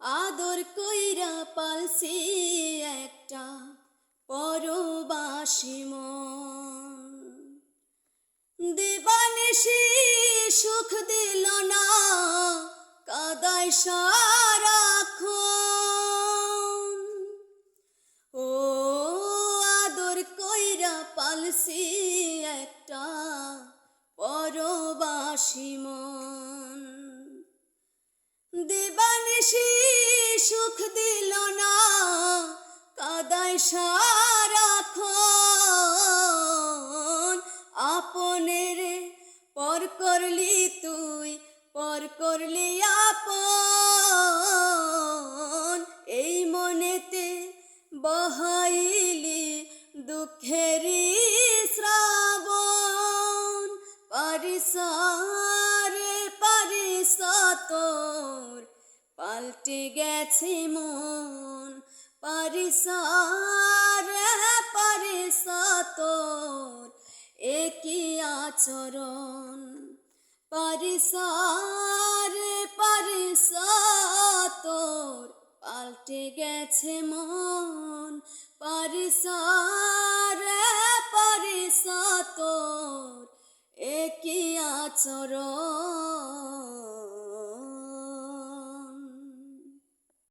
আদর কইরা পালছি একটা পরবাসী মন। দিবানিশি সুখ দিল না, কাদায় সারাক্ষণ ও আদর কইরা পালছি একটা পরবাসী মন। দিবানিশি সারাক্ষণ আপনের পর করলি তুই, পর করলি আপন। এই মনেতে বহাইলি দুঃখেরই শ্রাবণ। পারিসারে পারিসা তোর, পাল্টে গেছে মন। একই আচরণ। পারিসারে পারিসা তোর পাল্টে গেছে মন। পারিসারে পারিসা তোর একই আচরণ।